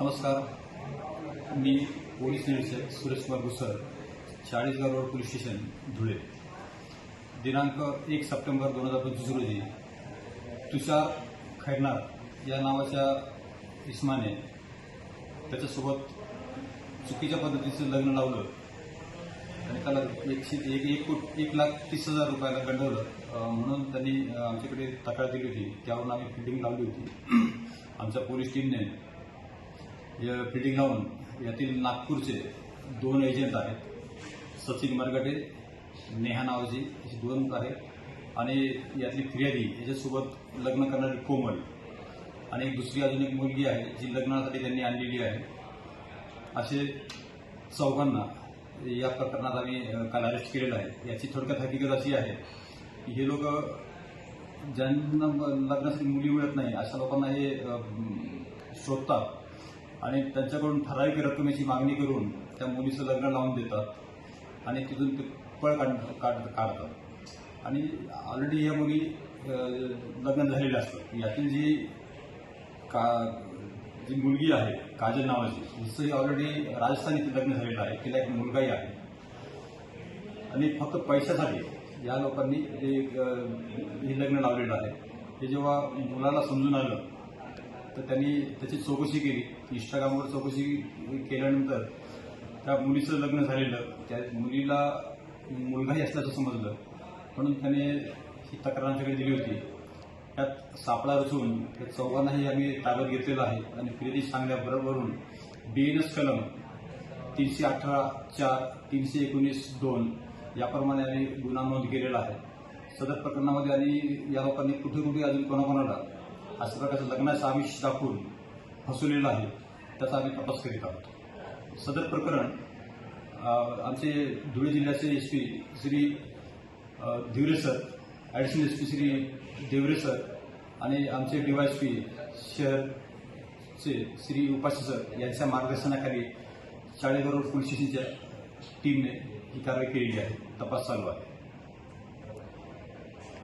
नमस्कार. मी पोलीस निरीक्षक Suresh Kumar Ghusar Chalisgaon road police station Dhule. दिनांक एक सप्टेंबर दोन हजार पंचवीस रोजी तुषार खैरनार या नावाच्या इस्माने त्याच्यासोबत चुकीच्या पद्धतीचं लग्न लावलं. आणि त्याला एकशे एक एक कोट एक लाख तीस हजार रुपयाला गंडवलं. म्हणून त्यांनी आमच्याकडे तक्रार दिली होती. त्यावरून आम्ही फिल्डिंग लावली होती. आमच्या पोलीस टीमने फिटिंग लावून यातील नागपूरचे दोन एजंट आहेत. सचिन मरगटे नेहा नावजी अशी दोन आहेत. आणि यातली फिर्यादी याच्यासोबत लग्न करणारी कोमल. आणि एक दुसरी अजून एक मुलगी आहे जी लग्नासाठी त्यांनी आणलेली आहे. असे चौघांना या प्रकरणात आम्ही काल अरेस्ट केलेलं आहे. याची थोडक्यात हकीकत अशी आहे की हे लोक ज्यांना लग्नासाठी मुली मिळत नाही अशा लोकांना हे शोधतात. आणि त्यांच्याकडून ठराविक रकमेची मागणी करून त्या मुलीचं लग्न लावून देतात आणि तिथून ते पळ काढ काढ- काढतात. आणि ऑलरेडी या मुली लग्न झालेल्या असतात. यातील जी का जी मुलगी आहे काजल नावाची तिचंही ऑलरेडी राजस्थान इथे लग्न झालेलं आहे. तिला एक मुलगाही आहे. आणि फक्त पैशासाठी या लोकांनी हे हे लग्न लावलेलं आहे. हे जेव्हा मुलाला समजून आलं तर त्यांनी त्याची चौकशी केली. इंस्टाग्रामवर चौकशी केल्यानंतर त्या मुलीचं लग्न झालेलं. त्या मुलीला मुलगाही असल्याचं समजलं. म्हणून त्याने ही तक्रार आमच्याकडे दिली होती. त्यात सापळा रचून त्या चौघांनाही आम्ही ताब्यात घेतलेलं आहे. आणि फिर्यादी सांगण्याबरोबरून एस कलम तीनशे अठरा चार तीनशे एकोणीस दोन याप्रमाणे आम्ही गुन्हा नोंद केलेला आहे. सदर प्रकरणामध्ये आणि या लोकांनी कुठे कुठे अजून कोणाकोणाला अशा प्रकारचं लग्नाचं आमिष दाखवून फसवलेलं आहे त्याचा आम्ही तपास करीत आहोत. सदर प्रकरण आमचे धुळे जिल्ह्याचे S P Shri Dhivare sir additional S P Shri Deore sir आणि आमचे डीवायएसपी शहरचे श्री उपाशी सर यांच्या मार्गदर्शनाखाली चाळीसगाव रोड पोलीस स्टेशनच्या टीमने ही कारवाई केलेली आहे. तपास चालू आहे.